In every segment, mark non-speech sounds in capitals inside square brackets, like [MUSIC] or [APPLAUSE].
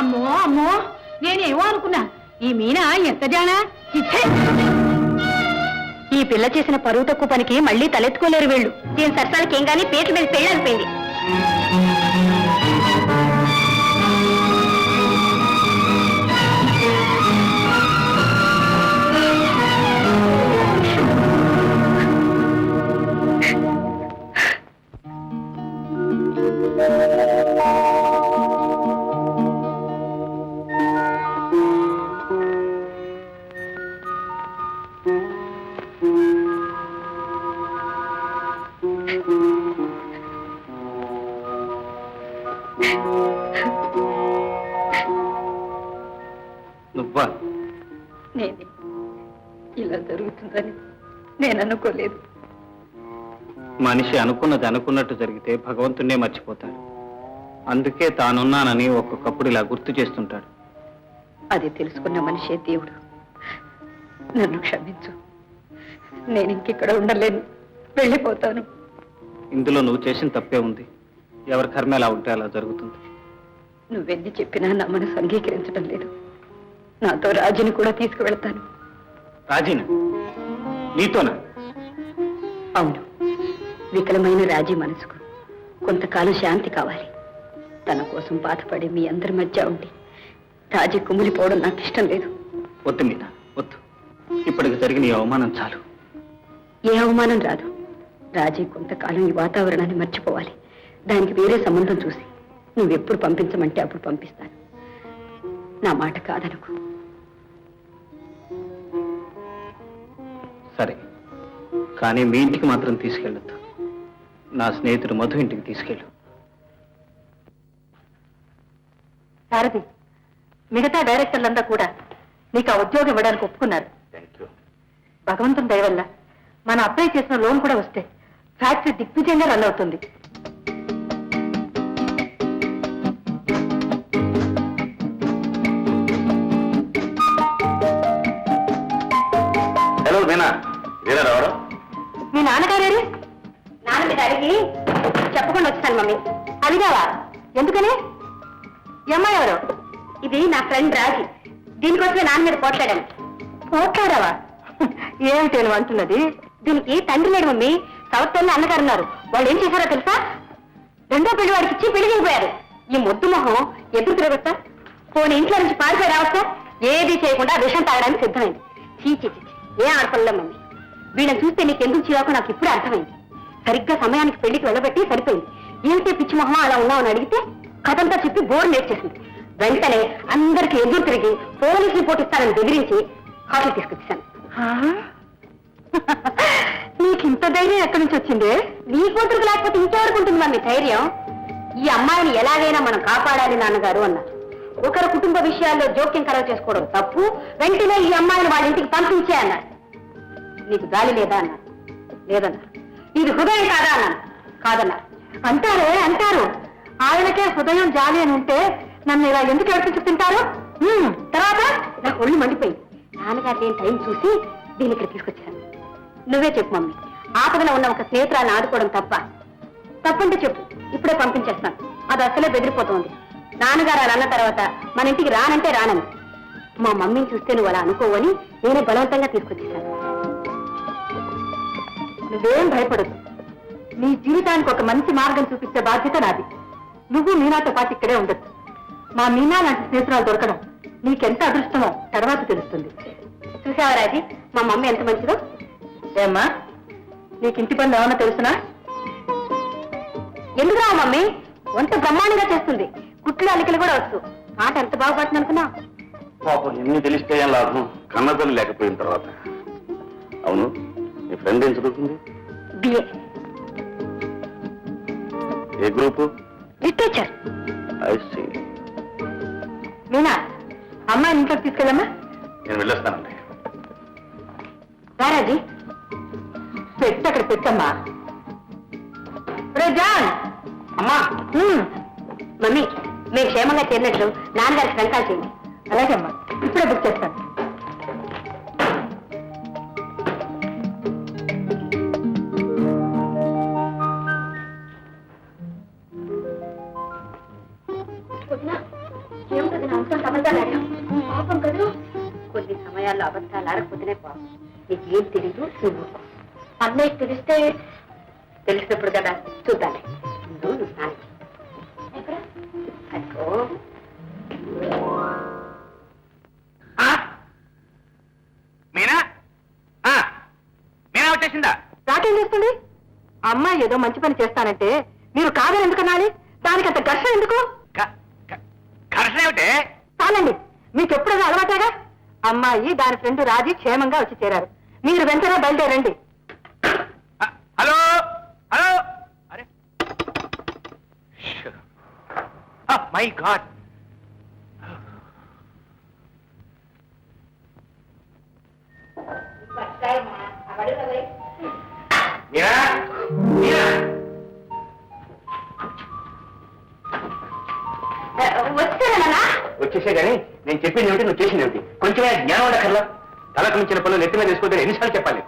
అమ్మో అమ్మో నేనేమో అనుకున్నా. ఈ మీన ఎంత జానా? ఇచ్చే. ఈ పిల్ల చేసిన పరువు తక్కువ పనికి మళ్ళీ తలెత్తుకోలేరు వీళ్ళు. దీని సరసాలకి ఏం గానీ పేట మీద పెళ్ళి అనిపోయింది జరుగుతుందని నేను అనుకోలేదు. మనిషి అనుకున్నది అనుకున్నట్టు జరిగితే భగవంతుణ్ణే మర్చిపోతాడు. అందుకే తానున్నానని ఒక్కొక్కప్పుడు ఇలా గుర్తు చేస్తుంటాడు. అది తెలుసుకున్న మనిషే దేవుడు. నన్ను క్షమించు. నేను ఇంకిక్కడ ఉండలేను. వెళ్ళిపోతాను. ఇందులో నువ్వు చేసిన తప్పే ఉంది. ఎవరి కర్మ ఎలా ఉంటే అలా జరుగుతుంది. నువ్వెన్ని చెప్పినా నా మనసు అంగీకరించడం లేదు. నాతో రాజుని కూడా తీసుకువెళ్తాను. రాజీనా? నీతోనా? అవును. వికలమైన రాజీ మనసుకు కొంతకాలం శాంతి కావాలి. తన కోసం బాధపడి మీ అందరి మధ్య ఉండి రాజీ కుమిలిపోవడం నాకు ఇష్టం లేదు. వద్దు మీద వద్దు. ఇప్పటికి జరిగిన ఈ అవమానం చాలు. ఏ అవమానం రాదు. రాజీ కొంతకాలం ఈ వాతావరణాన్ని మర్చిపోవాలి. దానికి వేరే సంబంధం చూసి నువ్వెప్పుడు పంపించమంటే అప్పుడు పంపిస్తాను. నా మాట కాదనుకు. సరే కానీ మీ ఇంటికి మాత్రం తీసుకెళ్ళొద్దు. నా స్నేహితుడు మధు ఇంటికి తీసుకెళ్ళు. సారథి మిగతా డైరెక్టర్లంతా కూడా నీకు ఆ ఉద్యోగం ఇవ్వడానికి ఒప్పుకున్నారు. భగవంతుని దయ వల్ల మన అప్లై చేసిన లోన్ కూడా వస్తే ఫ్యాక్టరీ దిగ్విజయంగా రన్ అవుతుంది. హలో మీనా మీరా రావడం మీ నాన్నగారు నాన్న మీద అడిగి చెప్పకుండా వచ్చాను మమ్మీ. అడిగావా ఎందుకని? అమ్మాయి ఎవరు? ఇది నా ఫ్రెండ్ రాజీ. దీనికోసమే నాన్న మీద పోట్లాడాను. పోట్లాడావా? ఏమిటి నువ్వు అంటున్నది? దీనికి తండ్రి లేడు మమ్మీ. సౌత్ అన్నగారు ఉన్నారు. వాళ్ళు ఏం చేశారో తెలుసా? రెండో పెళ్ళి వాడికి ఇచ్చి పెళ్ళి అయిపోయారు ఈ మొద్దు మొహం ఎదురు తిరగొస్తా? పోనీ ఇంట్లో నుంచి పారిపోయి రావచ్చా ఏది చేయకుండా విషం తాగడానికి సిద్ధమైంది. చీచి చీ ఏం ఆడపడలేం మమ్మీ? వీళ్ళని చూస్తే నీకు ఎందుకు చిరాకో? నాకు ఇప్పుడే అర్థమైంది. సరిగ్గా సమయానికి పెళ్ళికి వెళ్ళబెట్టి సరిపోయింది. ఏమిటే పిచ్చి మొహం అలా ఉన్నావని అడిగితే కథంతా చెప్పి బోర్ నేర్చేసింది. వెంటనే అందరికి ఎదురు తిరిగి పోలీస్ రిపోర్ట్ ఇస్తానని బెదిరించి హాస్టల్ తీసుకొచ్చాను. [LAUGHS] నీకు ఇంత ధైర్యం ఎక్కడి నుంచి వచ్చింది? నీ కూతురుకు లేకపోతే ఇంకెవరికి ఉంటుంది మమ్మీ ధైర్యం? ఈ అమ్మాయిని ఎలాగైనా మనం కాపాడాలి నాన్నగారు అన్నారు. ఒకరి కుటుంబ విషయాల్లో జోక్యం కలవ చేసుకోవడం తప్పు. వెంటనే ఈ అమ్మాయిని వాళ్ళ ఇంటికి పంపించే అన్నారు. నీకు గాలి లేదా అన్నారు లేదన్నారు ఇది హృదయం కాదా అన్నాను కాదన్నారు అంటారే అంటారు. ఆయనకే హృదయం జాలి అని ఉంటే నన్ను ఇలా ఎందుకు ఏడిపించి తింటారు? తర్వాత నాకు ఒళ్ళు మండిపోయింది నాన్నగారు నేను టైం చూసి దీని ఇక్కడ తీసుకొచ్చాను. నువ్వే చెప్పు మమ్మీ. ఆపదలో ఉన్న ఒక స్నేహితురాన్ని ఆడుకోవడం తప్ప. తప్పంటే చెప్పు. ఇప్పుడే పంపించేస్తాను. అది అసలే బెదిరిపోతోంది. నాన్నగారు అలా అన్న తర్వాత మన ఇంటికి రానంటే రానని. మా మమ్మీని చూస్తే నువ్వు అలా అనుకోవని నేనే బలవంతంగా తీసుకొచ్చేసాను నువ్వేం భయపడదు నీ జీవితానికి ఒక మంచి మార్గం చూపించే బాధ్యత నాది. నువ్వు మీనాతో పాటు ఇక్కడే ఉండొచ్చు. మా మీనా లాంటి స్నేహితురాలు దొరకడం నీకెంత అదృష్టమో తర్వాత తెలుస్తుంది. చూసావా రాజీ? మా మమ్మీ ఎంత మంచిదో? ఏమ్మా నీకు ఇంటి పనులు ఏమన్నా తెలుసునా? ఎందుకురా మమ్మీ? వంట బ్రహ్మాండంగా చేస్తుంది. కుట్లు అలికలు కూడా వచ్చు ఆట ఎంత బాగుపడుతుంది అనుకున్నా పాపం ఎన్ని తెలిస్తే ఏం లాభం? కన్నతల్లి లేకపోయిన తర్వాత. అవును నీ ఫ్రెండ్ ఏం చదువుతుంది? BA A group literature I see Meena అమ్మాయిని ఇంట్లోకి తీసుకెళ్ళమ్మా. నేను వెళ్ళొస్తానండి. రారాజీ. పెట్టు అక్కడ పెట్టమ్మా. రే జాన్. అమ్మా. హ్మ్. మమ్మీ మీరు క్షేమంగా చేరినట్లు నాన్నగారికి వెనకాల చేయండి. అలాగే అమ్మా ఇప్పుడే బుక్ చేస్తాను. అబద్ధాలు ఆడకపోతేనే పాపం. నీకేం తెలీదు నువ్వు. అన్నయ్య తెలిస్తే తెలిసినప్పుడు కదా చూద్దానే ముందు నువ్వు స్నానం చెయ్యి. ఎక్కడ? అదిగో. మీనా? ఆ, మీనా వచ్చేసిందా? రాకేం చేస్తుంది? అమ్మాయి ఏదో మంచి పని చేస్తానంటే మీరు కాదని ఎందుకు అనాలి? దానికి అంత ఘర్షణ ఎందుకు? ఘర్షణ ఏమిటే? చాలండి. మీకు ఎప్పుడైనా అలవాటేగా? అమ్మాయి దాని ఫ్రెండ్ రాజీ క్షేమంగా వచ్చి చేరారు. మీరు వెంటనే బయలుదేరండి. హలో? హలో? అరే. My god. నువ్వు చేసింది ఏమిటి? కొంచెమే జ్ఞానం ఉండకర్లా తలకు మించిన పనులు నెత్తి మీద తీసుకుంటే ఎన్నిసార్లు చెప్పాలి.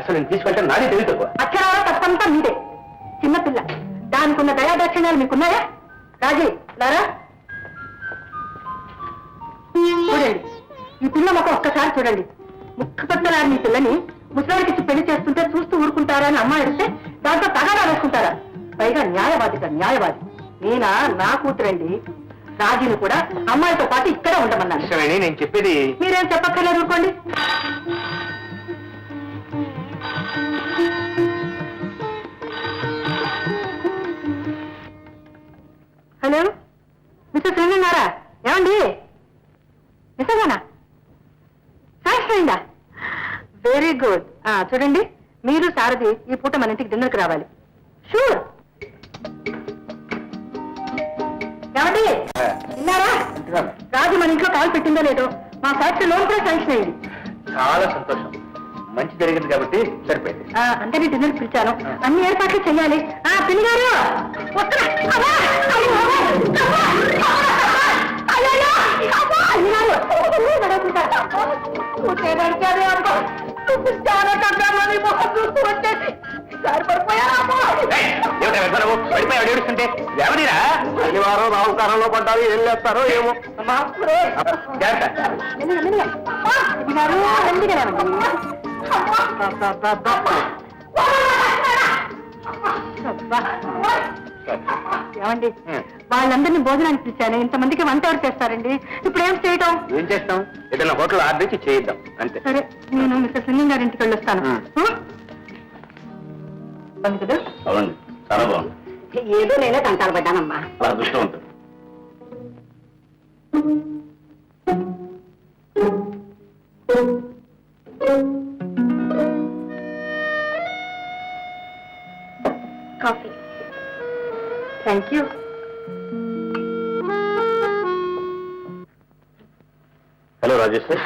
అసలు నేను తీసుకుంటే నాదే తెలియదు తక్కువ. అక్షరాల తప్పంతా మీదే. చిన్నపిల్ల దానికి ఉన్న దయాదక్షిణాలు మీకున్నాయా? రాజీ లారా చూడండి. ఈ పిల్ల మొక్క ఒక్కసారి చూడండి. ముక్క పెద్దలారు మీ పిల్లని ముసలాడికి పెళ్ళి చేస్తుంటే చూస్తూ ఊరుకుంటారా అని అమ్మాయి అడిగితే దాంతో తగాదా వేసుకుంటారా? పైగా న్యాయవాదిట న్యాయవాది. నేనా? నా కూతురండి. రాజీని కూడా అమ్మాయితో పాటు ఇక్కడే ఉండమన్నాను. ఇష్టమేని నేను చెప్పేది మీరేం చెప్పక్కర్లేదు ఊరుకోండి. హలో మిస్టర్ శ్రీనివారా ఏమండి? నిజంగానా? అయిందా వెరీ గుడ్. చూడండి మీరు సారథి ఈ పూట మన ఇంటికి డిన్నర్కి రావాలి. షూర్. ఏమండి? రాజు మన ఇంట్లో కాల్ పెట్టిందో లేదో మా ఫ్యాక్టరీ లోన్ కూడా శాంక్షన్ అయింది. చాలా సంతోషం. మంచి జరిగింది కాబట్టి సరిపోయింది. ఆ, అందరినీ డిన్నర్ పిలిచాను. అన్ని ఏర్పాట్లు చేయాలి. ఆ పిన్ని గారు చాలా కంగారులోని మొహం చూస్తూ వచ్చేసి ఏడుస్తుంటే? ఎవరిరా శనివారం రావుకారంలో పడ్డారు ఏం ఏమో. ఏమండి. వాళ్ళందరినీ భోజనానికి పిలిచాను. ఇంతమందికి వంట ఎవరు చేస్తారండి? ఇప్పుడు ఏం చేయటం? ఏం చేస్తాం? ఏదైనా హోటల్ ఆర్డర్ ఇచ్చి చేయిద్దాం. అంతే. సరే నేను మిస్టర్ సునీల్ గారి ఇంటికి వెళ్ళొస్తాను? బాగుంది కదా? అవునండి. చాలా బాగుంది. ఏదో నేనే కంటాలు పడ్డానమ్మా. అలా ఉంటుంది. Coffee. Thank you. Hello on.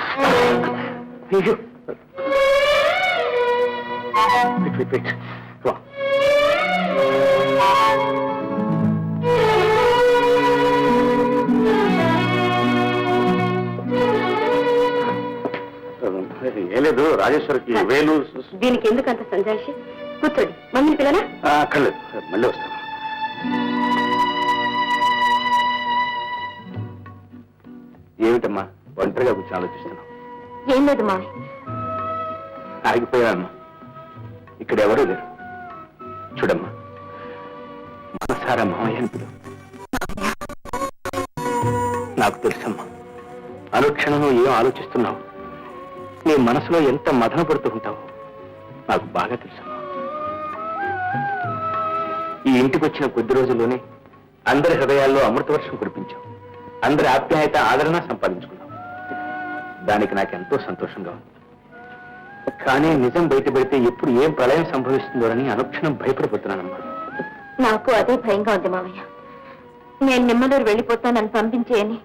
ఏం లేదు రాజేశ్వర్కి వేలు. దీనికి ఎందుకు అంత సంజాయిషి? కూర్చోండి. మమ్మీని పిల్లనా అక్కర్లేదు. మళ్ళీ వస్తాను. ఏమిటమ్మా? ఒంటరిగా కూర్చొని ఆలోచిస్తున్నావు. ఏం లేదు మావి ఆగిపోయానమ్మా ఇక్కడ ఎవరూ లేరు. చూడమ్మా. మనసారా మామయ్య అని నాకు తెలుసమ్మా. అనుక్షణం ఏం ఆలోచిస్తున్నావు? నీ మనసులో ఎంత మదన పడుతూ ఉంటావు? నాకు బాగా తెలుసమ్మా. ఈ ఇంటికి వచ్చిన కొద్ది రోజుల్లోనే అందరి హృదయాల్లో అమృత వర్షం కురిపించావు. అందరి ఆప్యాయత ఆదరణ సంపాదించుకున్నావు. దానికి నాకెంతో సంతోషంగా ఉంది. కానీ నిజం బయటపెడితే ఎప్పుడు ఏం ప్రళయం సంభవిస్తుందోనని అనుక్షణం భయపడిపోతున్నానమ్మా. నాకు అదే భయంగా ఉంది మావయ్య. నేను నిమ్మలూరు వెళ్ళిపోతానని పంపించేయని.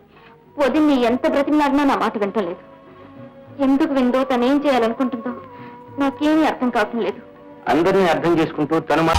వదిన్ని ఎంత బ్రతిమలాడినా నా మాట వింటలేదు. ఎందుకు విందో తనేం చేయాలనుకుంటుందో నాకేమీ అర్థం కావటం లేదు. అందరినీ అర్థం చేసుకుంటూ తను మా